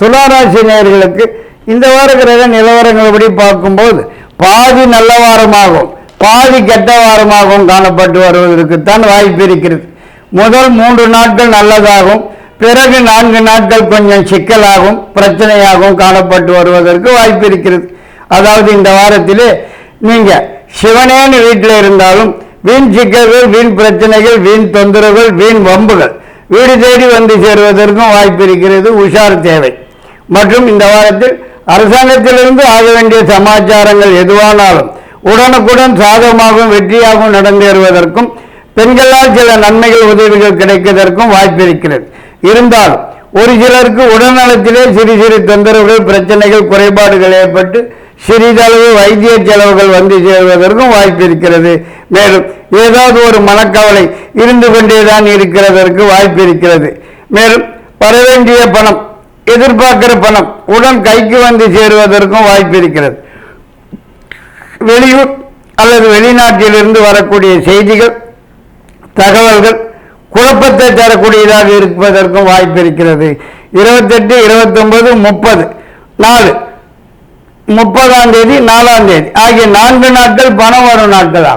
துளாராசி நேர்களுக்கு இந்த வார கிரக நிலவரங்கள்படி பார்க்கும்போது பாதி நல்ல வாரமாகும் பாதி கெட்ட வாரமாகவும் காணப்பட்டு வருவதற்குத்தான் வாய்ப்பு இருக்கிறது. முதல் மூன்று நாட்கள் நல்லதாகும் பிறகு நான்கு நாட்கள் கொஞ்சம் சிக்கலாகும் பிரச்சனையாகவும் காணப்பட்டு வருவதற்கு வாய்ப்பு இருக்கிறது. அதாவது இந்த வாரத்திலே நீங்கள் சிவனேன்னு வீட்டில் இருந்தாலும் வீண் சிக்கல்கள் வீண் பிரச்சனைகள் வீண் தொந்தரவுகள் வீண் வம்புகள் வீடு தேடி வந்து சேருவதற்கும் வாய்ப்பு இருக்கிறது உஷார் தேவை. மற்றும் இந்த வாரத்தில் அரசாங்கத்திலிருந்து ஆக வேண்டிய சமாச்சாரங்கள் எதுவானாலும் உடனுக்குடன் சாதகமாகவும் வெற்றியாகவும் நடந்தேறுவதற்கும் பெண்களால் சில நன்மைகள் உதவிகள் கிடைப்பதற்கும் வாய்ப்பு இருக்கிறது. இருந்தாலும் ஒரு சிலருக்கு உடல்நலத்திலே சிறு சிறு தொந்தரவுகள் பிரச்சனைகள் குறைபாடுகள் ஏற்பட்டு சிறிதளவு வைத்திய செலவுகள் வந்து சேருவதற்கும் வாய்ப்பு இருக்கிறது. மேலும் ஏதாவது ஒரு மனக்கவலை இருந்து கொண்டேதான் இருக்கிறதற்கு வாய்ப்பு இருக்கிறது. மேலும் வரவேண்டிய பணம் எதிர்பார்க்கிற பணம் உடன் கைக்கு வந்து சேருவதற்கும் வாய்ப்பு இருக்கிறது. வெளியூர் அல்லது வெளிநாட்டிலிருந்து வரக்கூடிய செய்திகள் தகவல்கள் குழப்பத்தை தரக்கூடியதாக இருப்பதற்கும் வாய்ப்பு இருக்கிறது. இருபத்தெட்டு இருபத்தொன்பது முப்பது நாலு முப்பதாம் தேதி நாலாம் தேதி. ஆகிய நான்கு நாட்கள் பணம் வரும் நாட்கள் ஆகும்